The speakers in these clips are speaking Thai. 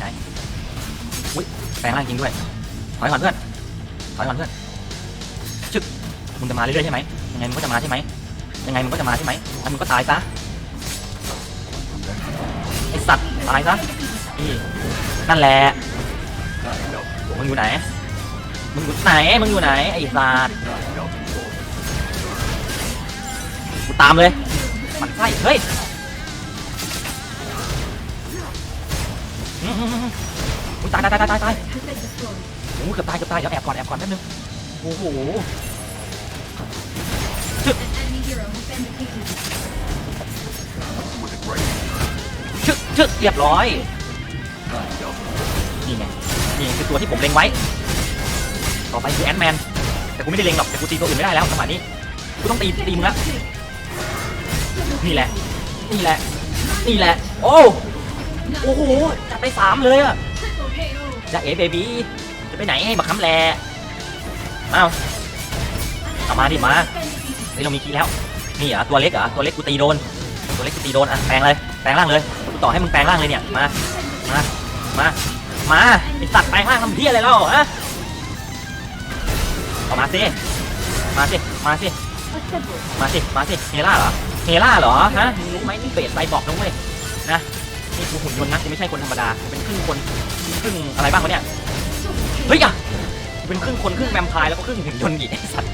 ไหนอุ้ยแปลงร่างจริงด้วย ถอยก่อนเพื่อน ถอยก่อนเพื่อนชึกมึงจะมาเรื่อยๆใช่ไหมยังไงมึงก็จะมาใช่ไหมยังไงมึงก็จะมาใช่ไหมงั้นมึงก็ตายซะ ไอสัตว์ตายซะนี่นั่นแหละ มึงอยู่ไหน มึงอยู่ไหน มึงอยู่ไหนไอสัตว์กูตามเลย มันไส้เฮ้ย อืมอืมอืมอุ๊ยตายตายตายตายตายโอ้โหเกือบตายเกือบตายเดี๋ยวแอบก่อนแอบก่อนแป๊บนึงโอ้โหชึกชึกเรียบร้อยนี่ไงนี่คือตัวที่ผมเล็งไว้ ต่อไปคือแอนด์แมนแต่กูไม่ได้เล็งหรอกแต่กูตีตัวอื่นไม่ได้แล้วจังหวะนี้กูต้องตีตีมึงละนี่แหละ นี่แหละ นี่แหละ โอ้ โอ้โหจับไปสามเลยอะจะเอ๋เบบี้จะไปไหนให้บักคำแลเอาเอามาดิมาเฮ้ยเรามีคีแล้วนี่เหรอตัวเล็กเหรอตัวเล็กกูตีโดนตัวเล็กกูตีโดนอะแปลงเลยแปลงร่างเลยกูต่อให้มึงแปลงร่างเลยเนี่ยมามามามาไอสัตว์แปลงร่างทำเพี้ยอะไรแล้วฮะเอามาสิมาสิมาสิมาสิมาสิเฮล่าเหรอเฮล่าเหรอฮะรู้ไหมนี่เบสไซบอกนะเว้ยนะ นี่กูหุ่นยนต์นะกูไม่ใช่คนธรรมดาเป็นครึ่งคนครึ่งอะไรบ้างวะเนี่ยเฮ้ยอะเป็นครึ่งคนครึ่งแวมไพร์แล้วก็ครึ่งหุ่นยนต์อีกไอ้สัตว์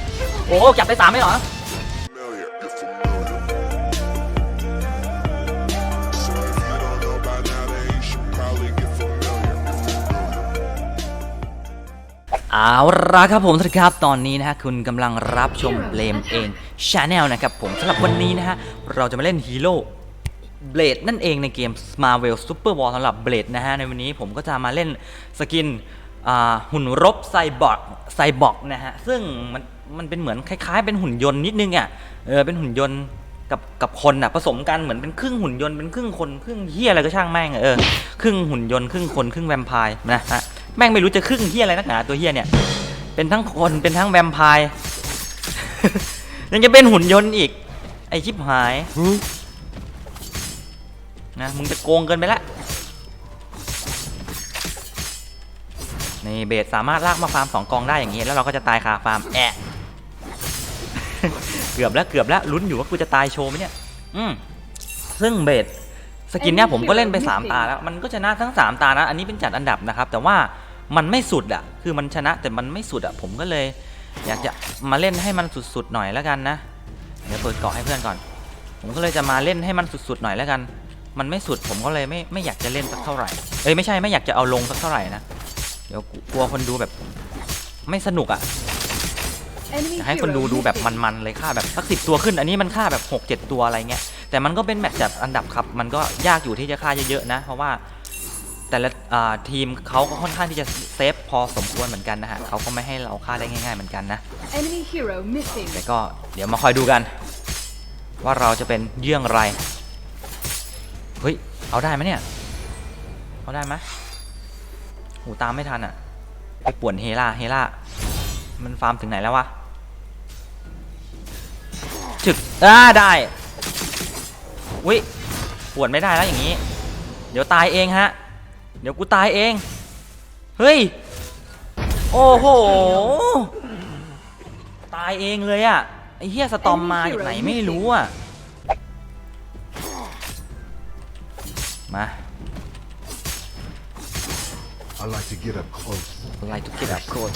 โอ้จับไปสามไหมเหรอ familiar, you're familiar. So if you don't know by now, then you should probably get familiar. You're familiar. เอาละครับผมสวัสดีครับตอนนี้นะฮะคุณกำลังรับชมเบลมเองชาแนลนะครับผมสำหรับวันนี้นะฮะเราจะมาเล่นฮีโร่ เบลดนั่นเองในเกม Marvel Super War สำหรับเบลดนะฮะ ในวันนี้ผมก็จะมาเล่นสกินหุ่นรบไซบอร์กไซบอร์กนะฮะ ซึ่งมันมันเป็นเหมือนคล้ายๆ เป็นหุ่นยนต์นิดนึงอะเออเป็นหุ่นยนต์กับกับคนอะผสมกันเหมือนเป็นครึ่งหุ่นยนต์เป็นครึ่งคนครึ่งเฮียอะไรก็ช่างแม่งเออครึ่งหุ่นยนต์ครึ่งคนครึ่งแวมไพร์นะฮะแม่งไม่รู้จะครึ่งเฮียอะไรนักหนาตัวเฮียเนี่ยเป็นทั้งคนเป็นทั้งแวมไพร์ยังจะเป็นหุ่นยนต์อีก ไอชิบหาย นะมึงจะโกงเกินไปละนี่เบสสามารถลากมาฟาร์มสองกองได้อย่างนี้ แล้วเราก็จะตายคาฟาร์มแอะเกือบแล้วเกือบแล้วลุ้นอยู่ว่ากูจะตายโชว์ไหมเนี่ย อืมซึ่งเบสสกินเนี่ยผมก็เล่นไป 3 ตาแล้ว มันก็ชนะทั้ง 3 ตานะ อันนี้เป็นจัดอันดับนะครับ แต่ว่ามันไม่สุดอะคือมันชนะแต่มันไม่สุดอะผมก็เลย อยากจะมาเล่นให้มันสุดๆหน่อยแล้วกันนะ เดี๋ยวเปิดเกาะให้เพื่อนก่อน ผมก็เลยจะมาเล่นให้มันสุดๆหน่อยแล้วกัน มันไม่สุดผมก็เลยไม่ไม่อยากจะเล่นสักเท่าไหร่เอ้ยไม่ใช่ไม่อยากจะเอาลงสักเท่าไหร่นะเดี๋ยวกลัวคนดูแบบ ไม่สนุกอะอยากให้คนดูดูแบบมันๆเลยค่าแบบสักสิตัวขึ้น อันนี้มันค่าแบบ6 7ตัวอะไรเงี้ยแต่มันก็เป็นแมตช์จัดอันดับครับมันก็ยากอยู่ที่จะค่าเยอะๆนะ เพราะว่าแต่ละอ่าทีมเขาก็ค่อนข้างที่จะเซฟพอสมควรเหมือนกันนะฮะเขาก็ไม่ให้เราค่าได้ง่าย ๆเหมือนกันนะ Enemy hero missing. แต่ก็เดี๋ยวมาคอยดูกัน ว่าเราจะเป็นเยี่ยงไร เฮ้ย เอาได้ไหมเนี่ย เอาได้ไหมหูตามไม่ทันอะ ไปป่วนเฮล่า เฮล่า มันฟาร์มถึงไหนแล้ววะจึกอ่าได้ อุ้ยป่วนไม่ได้แล้วอย่างนี้ เดี๋ยวตายเองฮะ เดี๋ยวกูตายเอง เฮ้ย โอ้โห ตายเองเลยอะไอ้เฮียสตอมมาจากไหนไม่รู้อะ มา I like to get up close. ไล่ทุกเกดับโคตร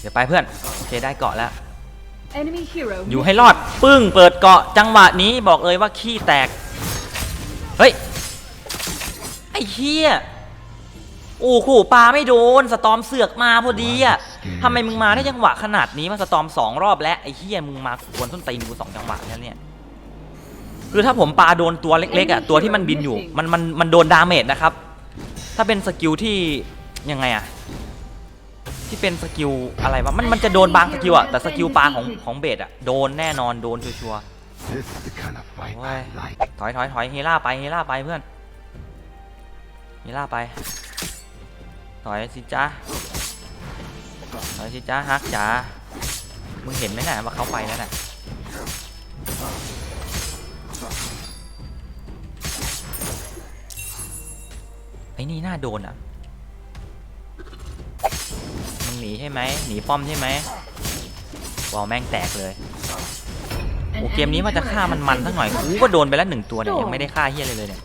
เดี๋ยวไปเพื่อน โอเคได้เกาะแล้ว Enemy hero อยู่ให้รอด ปึ้ง เปิดเกาะจังหวะนี้บอกเลยว่าขี้แตก เฮ้ย ไอ้เฮียโอ้โหปลาไม่โดน สตอมเสือกมาพอดีอะ ทำไมมึงมาได้จังหวะขนาดนี้มาสตอมสองรอบแล้วไอ้เฮียมึงมาควนต้นตีนกูสองจังหวะแล้วเนี่ยคือถ้าผมปาโดนตัวเล็กๆอะตัวที่มันบินอยู่มันมันมันโดนดาเมจนะครับ ถ้าเป็นสกิลที่ยังไงอะที่เป็นสกิลอะไรวะมันมันจะโดนบางสกิลอะแต่สกิลปลาของของเบสอะโดนแน่นอนโดนชัวร์ This is the kind of fight Why? I like. ๆถอยถอยถอยเฮล่าไปเฮล่าไปเพื่อนเฮล่าไป ถอยสิจ้า ถอยสิจ้าฮักจ๋ามึงเห็นไหมน่ะว่าเขาไปแล้วน่ะไอ้นี่น่าโดนอะมึงหนีใช่ไหมหนีป้อมใช่ไหมวอลแม่งแตกเลย An โอ้เกมนี้ enemy ว่าจะฆ่า turret มัน has มัน been สักหน่อย destroyed. กูก็โดนไปแล้วหนึ่งตัวเนี่ยยังไม่ได้ฆ่าเฮียอะไรเลยเนี่ย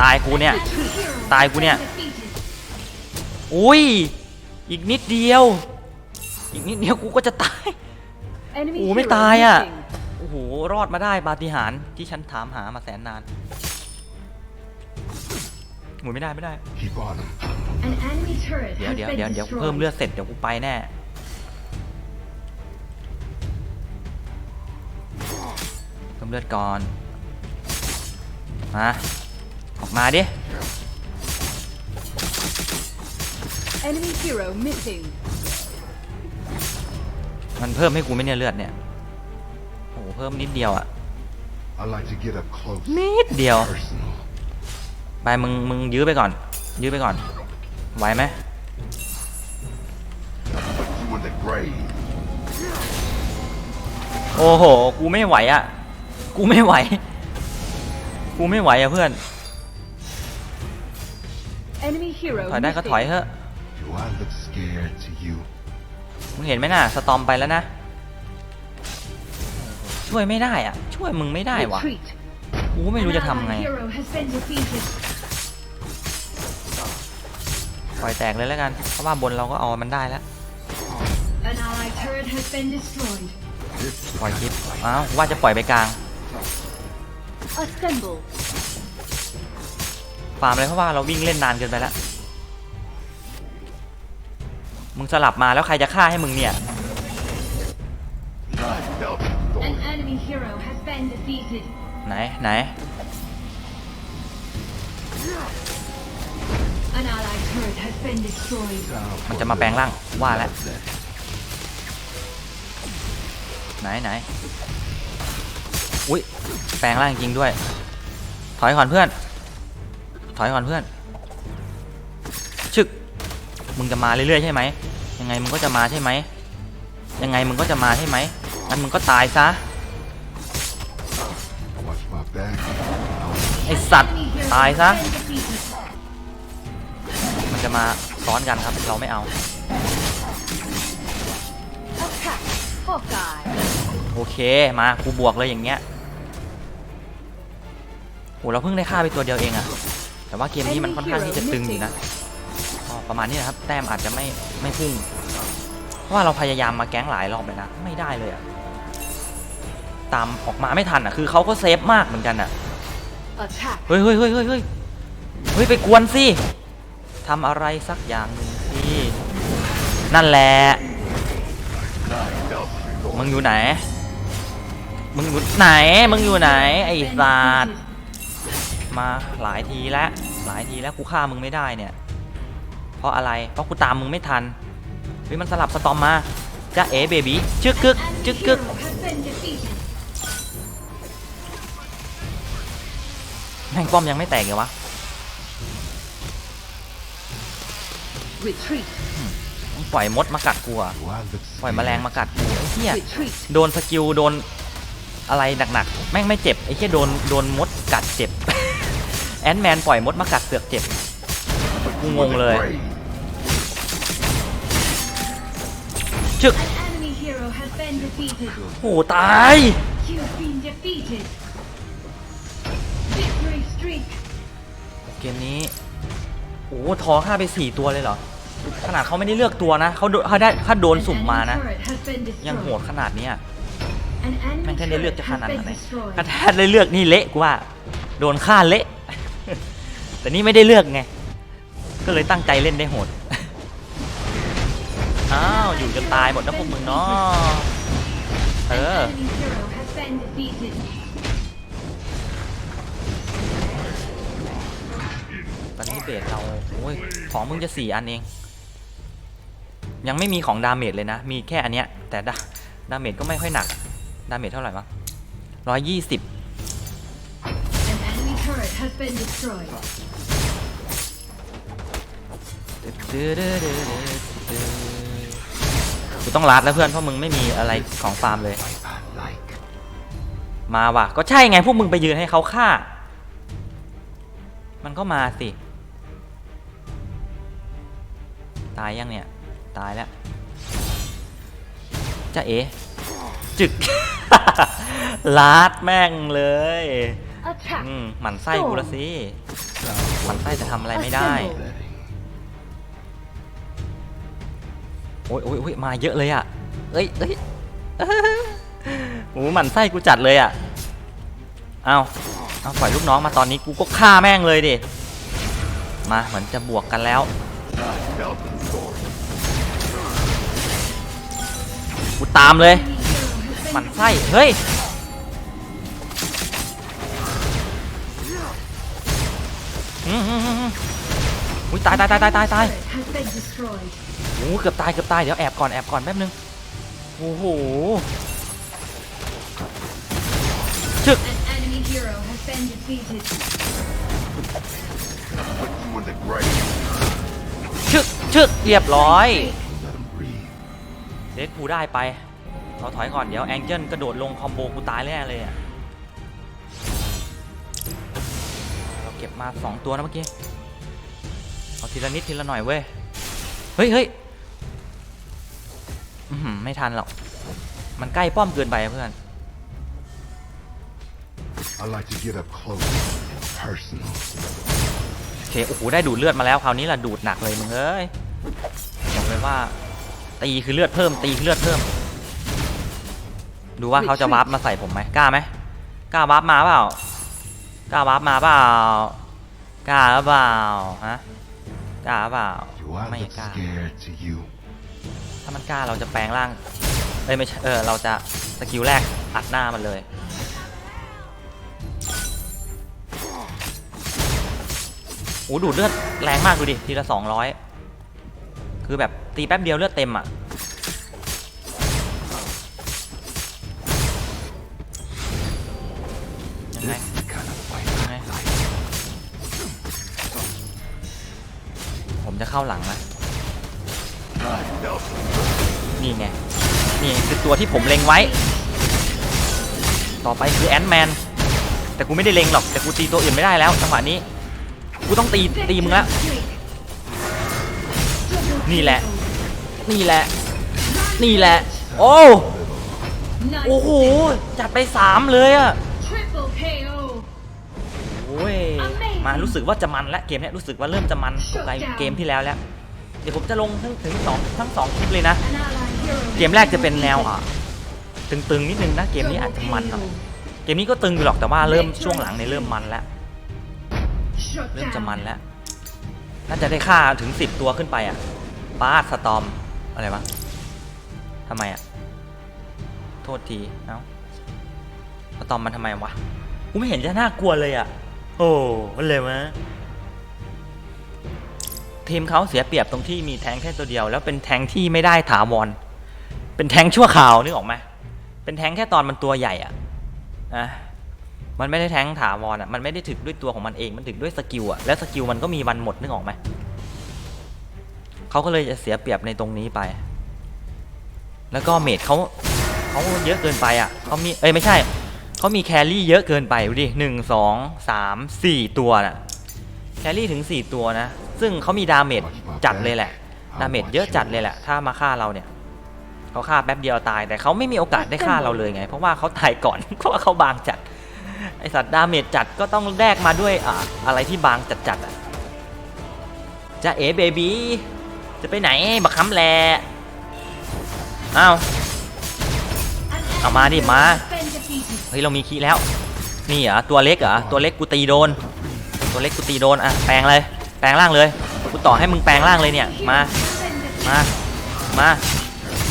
ตายกูเนี่ย Hero ตายกูเนี่ย defeated. อุ้ย อีกนิดเดียว อีกนิดเดียวกูก็จะตาย Enemy โอ้ไม่ hero ตายอะ missing. โอ้โห รอดมาได้ปาฏิหาริย์ที่ฉันถามหามาแสนนาน หมุนไม่ได้ไม่ได้ Keep on him. An enemy turret เดี๋ยว has เดี๋ยว been เดี๋ยวเดี๋ยวกู destroyed. เพิ่มเลือดเสร็จเดี๋ยวกูไปแน่ เพิ่มเลือดก่อน มา ออกมาดิ Enemy hero missing. มันเพิ่มให้กูไหม่เนี่ยเลือดเนี่ย โอ้โหเพิ่มนิดเดียวอะ I like to get up close. นิดเดียว Personal. ไปมึงมึงยื้อไปก่อน ยื้อไปก่อน ไหวไหม Put you in the grave. โอ้โห กูไม่ไหวอะ กูไม่ไหว กูไม่ไหวอะเพื่อน Enemy hero ถอยได้ก็ missing. ถอยเถอะ Do I look scared to you? มึงเห็นไหมน่ะ สตอมไปแล้วนะ ช่วยไม่ได้อะช่วยมึงไม่ได้วะ Retreat. กูก็ไม่รู้จะทำไง An allied hero has been defeated. ปล่อยแตกเลยแล้วกัน เพราะว่าบนเราก็เอามันได้แล้ว An allied turret has been destroyed. This ปล่อยคลิปอ้าวว่าจะปล่อยไปกลาง Assemble. ฟาร์มเลยเพราะว่าเราวิ่งเล่นนานเกินไปแล้วมึงสลับมาแล้วใครจะฆ่าให้มึงเนี่ย God help me. An enemy hero has been defeated. ไหนไหน An allied turret has been destroyed. มันจะมาแปลงร่างว่าแล้วไหนไหน อุ้ยแปลงร่างจริงด้วย ถอยก่อนเพื่อน ถอยก่อนเพื่อน ชึก มึงจะมาเรื่อยๆใช่ไหม ยังไงมึงก็จะมาใช่ไหม ยังไงมึงก็จะมาใช่ไหมงั้นมึงก็ตายซะ Watch my back. ไอสัตว์ Enemy hero ตาย has ซะ been defeated. มันจะมาซ้อนกันครับ เราไม่เอา Attack. Hawkeye. โอเค มากูบวกเลยอย่างเงี้ย โหเราเพิ่งได้ฆ่าไปตัวเดียวเองอะแต่ว่าเกมนี้มันค่อนข้างที่จะตึงอยู่นะก็ประมาณนี้นะครับ แต้มอาจจะไม่ไม่พุ่งเพราะว่าเราพยายามมาแก๊งหลายรอบเลยนะ ไม่ได้เลยอะตามออกมาไม่ทันอะคือเขาก็เซฟมากเหมือนกันอะ Attack. เฮ้ยเฮ้ยเฮ้ยเฮ้ยเฮ้ยเฮ้ยไปกวนสิทำอะไรสักอย่างหนึ่งสินั่นแหละมึงอยู่ไหนมึงอยู่ไหนมึงอยู่ไหนไอ้ศาสตร์ มาหลายทีแล้วหลายทีแล้วกูฆ่ามึงไม่ได้เนี่ย เพราะอะไรเพราะกูตามมึงไม่ทันเฮ้ยมันสลับสตอมมาจ้าเอ๋เบบีจึกกึก Enemy จึกกึก hero has been defeated. แม่งป้อมยังไม่แตกเลยวะ Retreat. มึงปล่อยมดมากัดกูอะ Do I look ปล่อยแมลง scared? มากัดกูไอ้เหี้ย Retreat. โดนสกิลโดนอะไรหนักๆ แม่งไม่เจ็บไอ้เหี้ยโดนโดนมดกัดเจ็บ แอนแมนปล่อยมดมากัดเสือกเจ็บกูงงเลย Grave. ชึก An enemy hero has been defeated. โอ้ตาย You've been defeated. Victory streak. เกมนี้ โอ้ทอฆ่าไปสี่ตัวเลยเหรอ ขนาดเขาไม่ได้เลือกตัวนะเขาโดนเขาได้เขาโดน An สุ่มมา enemy นะ turret has been destroyed. ยังโหดขนาดเนี้ย An enemy แม่งแค่ได้เลือก turret จะ has ขนาด been ไหน destroyed. ถ้าแท้ได้เลือกนี่เละกูว่า โดนฆ่าเละ แต่นี่ไม่ได้เลือกไง ก็เลยตั้งใจเล่นได้โหด อ้าว อยู่จนตายหมดนะพวกมึงเนาะเออ ตอนนี้เบสเราโอ้ยของมึงจะสี่อันเอง ยังไม่มีของดาเมจเลยนะ มีแค่อันเนี้ย แต่ดาดาเมจก็ไม่ค่อยหนัก ดาเมจเท่าไหร่วะร้อยยี่สิบ has been destroyed. กูต้องลัดแล้วเพื่อนเพราะมึงไม่มีอะไรของฟาร์มเลย มาว่ะ ก็ใช่ไงพวกมึงไปยืนให้เขาฆ่า มันก็มาสิ ตายยังเนี่ย ตายแล้วจะเอ๋จึก ลาดแม่งเลย Attack. อืมหมั่นไส้กูละสิหมั่นไส้จะทำอะไรไม่ได้โอ้ยโอ้ยโอ้ยมาเยอะเลยอะเอ้ยเอ้ยโอ้หมั่นไส้กูจัดเลยอะ เอาเอาปล่อยลูกน้องมาตอนนี้กูก็ฆ่าแม่งเลยดิ มาเหมือนจะบวกกันแล้ว กูตามเลย Enemy hero has ห been มั่นไส้ เฮ้ย อุ้ยตายตายตายตายตายตายโอ้เกือบตายเกือบตายเดี๋ยวแอบก่อนแอบก่อนแป๊บนึงโอ้โหชึกชึกชึกเรียบร้อยเดดพูได้ไปเราถอยก่อนเดี๋ยวแองเจิลกระโดดลงคอมโบกูตายแน่เลยอะ ก็บมาสองตัวนะเมื่อกี้ เอาทีละนิดทีละหน่อยเว้ย เฮ้ยเฮ้ยอื้อหือไม่ทันหรอก มันใกล้ป้อมเกินไปอะเพื่อน I like to get up close, personal. โอเค โอ้โห ได้ดูดเลือดมาแล้ว คราวนี้ล่ะดูดหนักเลยมึงเอ้ยบอกเลยว่า ตีคือเลือดเพิ่ม ตีคือเลือดเพิ่ม ดูว่าเขาจะวาร์ปมาใส่ผมไหมกล้าไหมกล้าวาร์ปมาเปล่า กล้าวาร์ปมาเปล่ากล้าหรือเปล่าฮะกล้าเปล่า Do I ไม่ look กล้า scared to you? ถ้ามันกล้าเราจะแปลงร่างเอ้ยไม่ใช่เออเราจะสกิลแรกอัดหน้ามันเลยโอ้ดูดเลือดแรงมากดูดิทีละสองร้อยคือแบบตีแป๊บเดียวเลือดเต็มอะ จะเข้าหลังนะนี่ไง นี่คือตัวที่ผมเล็งไว้ ต่อไปคือแอนด์แมน แต่กูไม่ได้เล็งหรอก แต่กูตีตัวอื่นไม่ได้แล้วจังหวะนี้ กูต้องตีตีมึงละนี่แหละ นี่แหละ นี่แหละ โอ้ โอ้โห จัดไปสามเลยอะ มารู้สึกว่าจะมันแล้วเกมเนี้ยรู้สึกว่าเริ่มจะมันกว่าเกมที่แล้วแล้ว เดี๋ยวผมจะลงทั้งถึงสองทั้งสองคลิปเลยนะ An ally hero. เกมแรกจะเป็นแนวอะตึงๆนิดนึงนะเกมนี้อาจจะมันหน่อยเกมนี้ก็ตึงอยู่หรอกแต่ว่าเริ่มช่วงหลังเนี่ยเริ่มมันแล้ว Shut เริ่มจะ down. มันแล้วน่าจะได้ค่าถึงสิบตัวขึ้นไปอะปาดสตอมอะไรวะทำไมอะโทษทีเอ้าสตอมมันทำไมวะกูไม่เห็นจะน่ากลัวเลยอะ โอ้อะไรวะทีมเขาเสียเปรียบตรงที่มีแทงแค่ตัวเดียว แล้วเป็นแทงที่ไม่ได้ถาวรเป็นแทงชั่วคราวนึกออกไหมเป็นแทงแค่ตอนมันตัวใหญ่อะนะมันไม่ได้แทงถาวรอะมันไม่ได้ถึกด้วยตัวของมันเองมันถึกด้วยสกิลอะแล้วสกิลมันก็มีวันหมดนึกออกไหมเขาก็เลยจะเสียเปรียบในตรงนี้ไป แล้วก็เมดเขาเขาเยอะเกินไปอะเขามีเอ้ยไม่ใช่ เขามีแครี่เยอะเกินไปดูดิหนึ่งสองสามสี่ตัวน่ะแครี่ถึงสี่ตัวนะ ซึ่งเขามีดาเมจจัดเลยแหละ ดาเมจเยอะจัดเลยแหละ ถ้ามาฆ่าเราเนี่ยเขาฆ่าแป๊บเดียวตาย แต่เขาไม่มีโอกาสได้ฆ่าเราเลยไง เพราะว่าเขาตายก่อน เพราะว่าเขาบางจัด ไอสัตว์ดาเมจจัดก็ต้องแลกมาด้วยอ่าอะไรที่บางจัดจัดอะจะเอ๋เบบีจะไปไหนบักคำแลอ้าวเอามาดิมา เฮ้ยเรามีคีย์แล้ว นี่เหรอตัวเล็กเหรอตัวเล็กกูตีโดน ตัวเล็กกูตีโดนอะแปลงเลย แปลงร่างเลยกูต่อให้มึงแปลงร่างเลยเนี่ยมา Hero has been defeated. มามา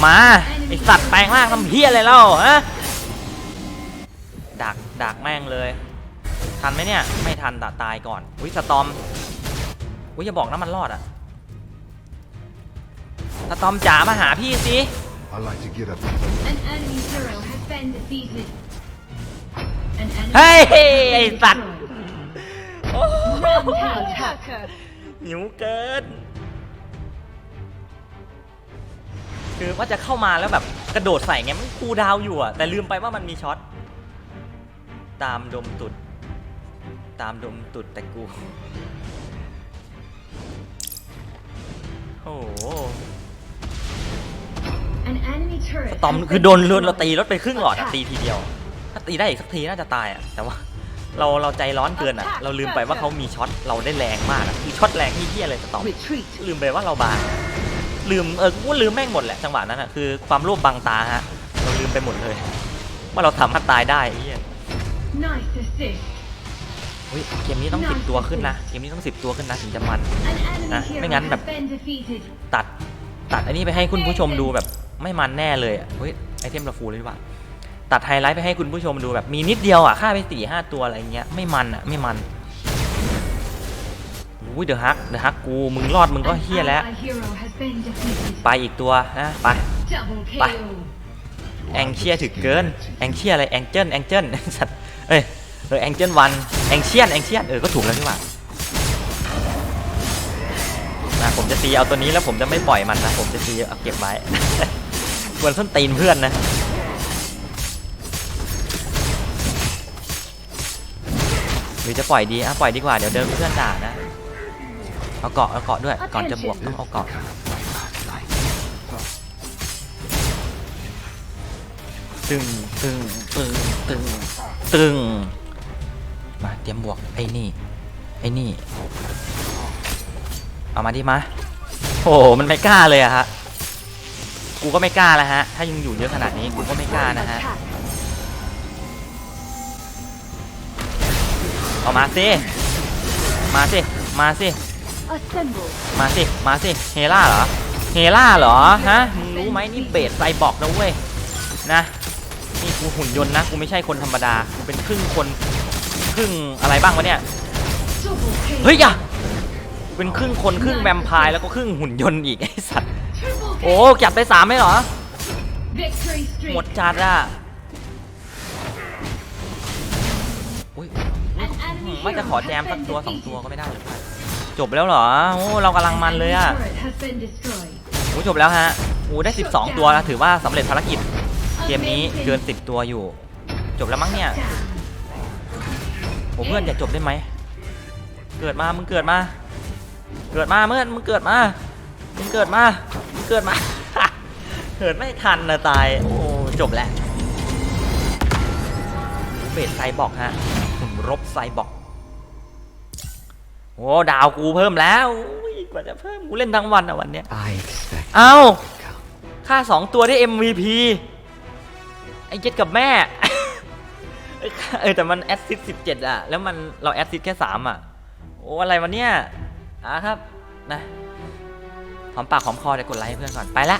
มาไอสัตว์แปลงร่างทำเฮี้ยอะไรเล่าฮะดักดักแม่งเลย ทันไหมเนี่ยไม่ทันตะตายก่อนอุ้ยสตอมอุ้ยอย่าบอกนะมันรอดอะสตอมจ๋ามาหาพี่สิ I like to get up. An enemy hero has been defeated. เฮ้ยไอสัตว์ destroyed. attacker. หิวเกิน คือว่าจะเข้ามาแล้วแบบกระโดดใส่ไงมันคูดาวอยู่อะแต่ลืมไปว่ามันมีช็อต ตามดมตุด ตามดมตุดแต่กู โอ้โหตอมคือโดนโดนเราตีรถไปครึ่งหลอดอะตีทีเดียว ตีได้อีกสักทีน่าจะตายอะแต่ว่าเราเราใจร้อนเกินอะเราลืมไปว่าเขามีช็อตเราได้แรงมากอะคือช็อตแรงที่เที่ยเลยสตอม Retreat. ลืมไปว่าเราบางลืมเออกูว่าลืมแม่งหมดแหละจังหวะนั้นอะคือความโลภบังตาฮะเราลืมไปหมดเลย ว่าเราสามารถตายได้ไอ้เหี้ย Nice assist. เฮ้ยเกมนี้ต้องสิบตัวขึ้นนะเกมนี้ต้องสิบตัวขึ้นนะถึงจะมัน An enemy Ah, hero ไม่งั้นแบบ has been defeated. ตัดตัดอันนี้ไปให้คุณผู้ชมดูแบบไม่มันแน่เลยอะเฮ้ยไอเทมเราฟูลเลยดีกว่า ตัดไฮไลท์ไปให้คุณผู้ชมดูแบบมีนิดเดียวอะฆ่าไปสี่ห้าตัวอะไรเงี้ยไม่มันอะไม่มันอุ้ยเดอะฮักเดอะฮักกูมึงรอดมึงก็ An เฮี้ยแล้ว ally hero has been defeated. ไปอีกตัวนะไป Double Bye. KO. แองเชียถึกเกินแองเชียอะไรแองเจิลแองเจิลสัตว์เอ้ยเออแองเจิลวันแองเชียนแองเชียนเออก็ถูกแล้วนี่หว่านะผมจะตีเอาตัวนี้แล้วผมจะไม่ปล่อยมันนะผมจะตีเอาเก็บไว้กวนส้นตีนเพื่อนนะ หรือจะปล่อยดีอะปล่อยดีกว่าเดี๋ยวเดินเพื่อนด่านะเอาเกาะเอาเกาะด้วยก่อนจะบวกต้องเอาเกาะตึงตึงตึงตึงตึงมาเตรียมบวกไอ้นี่ไอ้นี่เอามาดิมาโอ้โหมันไม่กล้าเลยอะฮะกูก็ไม่กล้าแล้วฮะถ้ายังอยู่เยอะขนาดนี้กูก็ไม่กล้านะฮะ เอามาสิมาสิมาสิ Assemble. มาสิมาสิเฮล่าเหรอเฮล่าเหรอฮะมึงรู้ไหมนี่เบสไซบอร์กนะเว้ยนะนี่กูหุ่นยนต์นะกูไม่ใช่คนธรรมดากูเป็นครึ่งคนครึ่งอะไรบ้างวะเนี่ย Double KO. เฮ้ยอย่ากูเป็นครึ่งคนครึ่งแวมไพร์แล้วก็ครึ่งหุ่นยนต์อีกไอ้สัตว์ Triple โอ้ KO. จับได้สามไหมเหรอ Victory หมด streak. จัดอะ enemy ไม่จะขอ hero แจม has สัก been ตัวสองตัว defeated. ก็ไม่ได้หรือจบแล้วเหรอโอ้เรากำลังมันเลยอะ An enemy turret has been destroyed. โอ้จบแล้วฮะโอ้ได้ 12 ตัวนะถือว่าสำเร็จภารกิจ เกมนี้เกิน 10 ตัวอยู่ จบแล้วมั้งเนี่ย Down. โอ้เพื่อนอยากจบได้ไหมเกิดมามึงเกิดมา เกิดมาเมื่อนมึงเกิดมามึงเกิดมามึงเกิดมาเกิดไม่ทันนะตายโอ้จบแล้วเบสไซบอกฮะหุ่นรบไซบอกโอ้ดาวกูเพิ่มแล้วอุ้ยกว่าจะเพิ่มกูเล่นทั้งวันอะวันเนี้ย I expect เอ้าค่าสองตัวได้ MVP ไอ้เจ็ดกับแม่ เอ้ยเออแต่มันแอดซิสสิบเจ็ดอะแล้วมันเราแอดซิสแค่สามอะโอ้อะไรวะเนี่ยอะครับนะหอมปากหอมคอเดี๋ยวกดไลค์ให้เพื่อนก่อนไปละ